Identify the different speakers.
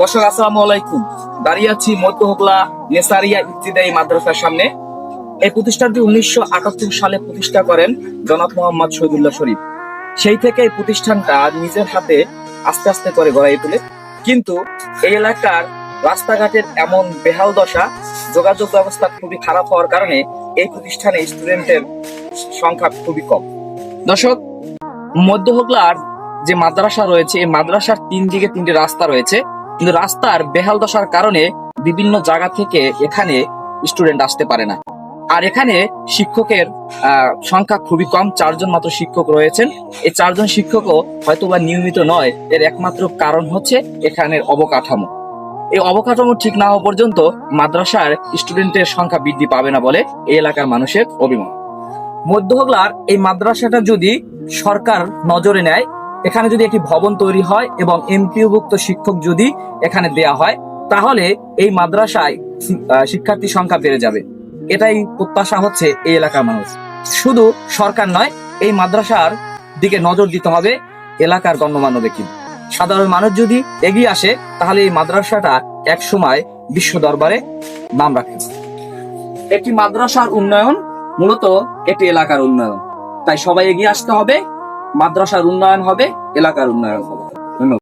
Speaker 1: দর্শক, আসসালামু আলাইকুম। দাঁড়িয়ে আছি মধ্য হোগলা নেসারিয়া ইবতিদায়ী মাদ্রাসার সামনে। এই প্রতিষ্ঠানটি উনিশশো আটাত্তর সালে প্রতিষ্ঠা করেন জনাব মোহাম্মদ শহীদুল্লাহ শরীফ। সেই থেকে এই প্রতিষ্ঠানটা নিজের হাতে আস্তে আস্তে করে গড়াই তোলে। কিন্তু এই এলাকার রাস্তাঘাটের এমন বেহাল দশা, যোগাযোগ ব্যবস্থা খুবই খারাপ হওয়ার কারণে এই প্রতিষ্ঠানে স্টুডেন্টের সংখ্যা খুবই কম। দর্শক, মধ্য হোগলার যে মাদ্রাসা রয়েছে, এই মাদ্রাসার তিন দিকে তিনটি রাস্তা রয়েছে। কিন্তু রাস্তার বেহাল দশার কারণে বিভিন্ন জায়গা থেকে এখানে স্টুডেন্ট আসতে পারে না। আর এখানে শিক্ষকের সংখ্যা খুবই কম, চারজন মাত্র শিক্ষক রয়েছেন। এই চারজন শিক্ষকও হয়তো বা নিয়মিত নয়, এর একমাত্র কারণ হচ্ছে এখানের অবকাঠামো। এই অবকাঠামো ঠিক না হওয়া পর্যন্ত মাদ্রাসার স্টুডেন্টের সংখ্যা বৃদ্ধি পাবে না বলে এই এলাকার মানুষের অভিমত। মধ্যহগলার এই মাদ্রাসাটা যদি সরকার নজরে নেয় এখানে যদি একটি ভবন তৈরি হয় এবং এমপিওভুক্ত শিক্ষক যদি এখানে দেয়া হয়, তাহলে এই মাদ্রাসায় শিক্ষার্থী সংখ্যা বেড়ে যাবে। এটাই প্রত্যাশা হচ্ছে এই এলাকার মানুষ। শুধু সরকার নয়, এই মাদ্রাসার দিকে নজর দিতে হবে এলাকার গণ্যমান্য ব্যক্তি সাধারণ মানুষ যদি এগিয়ে আসে, তাহলে এই মাদ্রাসাটা এক সময় বিশ্ব দরবারে নাম রাখে। একটি মাদ্রাসার উন্নয়ন মূলত একটি এলাকার উন্নয়ন। তাই সবাই এগিয়ে আসতে হবে মাদ্রাসার উন্নয়ন হবে এলাকার উন্নয়ন হবে।